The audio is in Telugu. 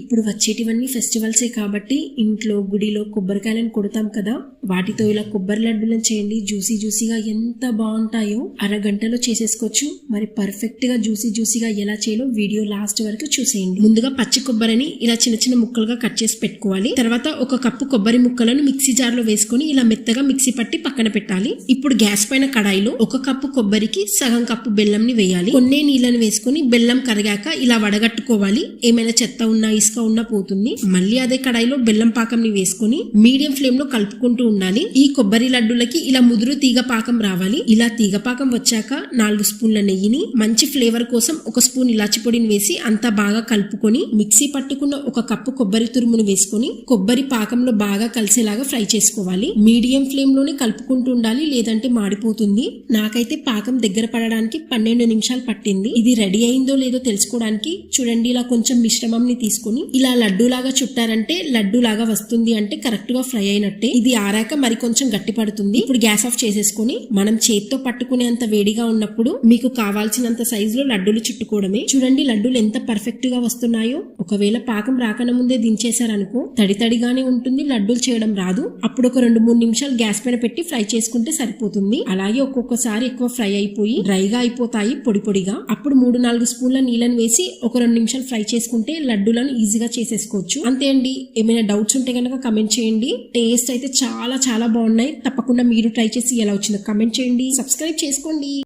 ఇప్పుడు వచ్చేటివన్నీ ఫెస్టివల్సే కాబట్టి ఇంట్లో గుడిలో కొబ్బరికాయలను కొడతాం కదా వాటితో ఇలా కొబ్బరి లడ్డూలను చేయండి. జ్యూసీ జ్యూసీగా ఎంత బాగుంటాయో అరగంటలో చేసేసుకోవచ్చు. మరి పర్ఫెక్ట్గా జ్యూసీ జ్యూసీగా ఎలా చేయాలో వీడియో లాస్ట్ వరకు చూసేయండి. ముందుగా పచ్చి కొబ్బరిని ఇలా చిన్న చిన్న ముక్కలుగా కట్ చేసి పెట్టుకోవాలి. తర్వాత ఒక కప్పు కొబ్బరి ముక్కలను మిక్సీ జార్లో వేసుకొని ఇలా మెత్తగా మిక్సీ పట్టి పక్కన పెట్టాలి. ఇప్పుడు గ్యాస్ పైన కడాయిలో ఒక కప్పు కొబ్బరికి సగం కప్పు బెల్లం ని వేయాలి. కొన్నే నీళ్ళని వేసుకొని బెల్లం కరిగాక ఇలా వడగట్టుకోవాలి. ఏమైనా చెత్త ఉన్నా ఇసుక ఉన్నా పోతుంది. మళ్ళీ అదే కడాయిలో బెల్లం పాకం ని వేసుకొని మీడియం ఫ్లేమ్లో కలుపుకుంటూ ఉండాలి. ఈ కొబ్బరి లడ్డులకి ఇలా ముదురు తీగ పాకం రావాలి. ఇలా తీగ పాకం వచ్చాక నాలుగు స్పూన్ల నెయ్యిని మంచి ఫ్లేవర్ కోసం ఒక స్పూన్ ఇలాచి పొడిని వేసి అంతా బాగా కలుపుకొని మిక్సీ పట్టుకున్న ఒక కప్పు కొబ్బరి తురుమును వేసుకొని కొబ్బరి పాకంలో బాగా కలిసేలాగా ఫ్రై చేసుకోవాలి. మీడియం ఫ్లేమ్లోనే కలుపుకుంటూ ఉండాలి లేదంటే మాడిపోతుంది. నాకైతే పాకం దగ్గర పడడానికి పన్నెండు నిమిషాలు పట్టింది. ఇది రెడీ అయిందో లేదో తెలుసుకోవడానికి చూడండి ఇలా కొంచెం మిశ్రమం ని తీసుకొని ఇలా లడ్డు లాగా చుట్టారంటే లడ్డు లాగా వస్తుంది అంటే కరెక్ట్గా ఫ్రై అయినట్టే. ఇది ఆరాక మరి కొంచెం గట్టి పడుతుంది ఇప్పుడు గ్యాస్ ఆఫ్ చేసేసుకొని మనం చేత్తో పట్టుకునేంత వేడిగా ఉన్నప్పుడు మీకు కావాల్సినంత సైజులో లడ్డూలు చుట్టుకోవడమే. చూడండి లడ్డూలు ఎంత పర్ఫెక్ట్గా వస్తున్నాయో. ఒకవేళ పాకం రాకన ముందే దించేశారనుకో తడి తడిగానే ఉంటుంది లడ్డూలు చేయడం రాదు. అప్పుడు ఒక రెండు మూడు నిమిషాలు గ్యాస్ పైన పెట్టి ఫ్రై చేసుకుంటే సరిపోతుంది. అలాగే ఒక్కొక్కసారి ఎక్కువ ఫ్రై అయిపోయి డ్రైగా అయిపోతాయి పొడి పొడిగా. అప్పుడు మూడు నాలుగు స్పూన్ల నీళ్ళని వేసి ఒక రెండు నిమిషాలు ఫ్రై చేసుకుంటే లడ్డూలను ఈజీగా చేసేసుకోవచ్చు. అంతే అండి. ఏమైనా డౌట్స్ ఉంటే కనుక కమెంట్ చేయండి. టేస్ట్ అయితే చాలా చాలా బాగున్నాయి. తప్పకుండా మీరు ట్రై చేసి ఎలా వచ్చిందో కమెంట్ చేయండి. సబ్స్క్రైబ్ చేసుకోండి.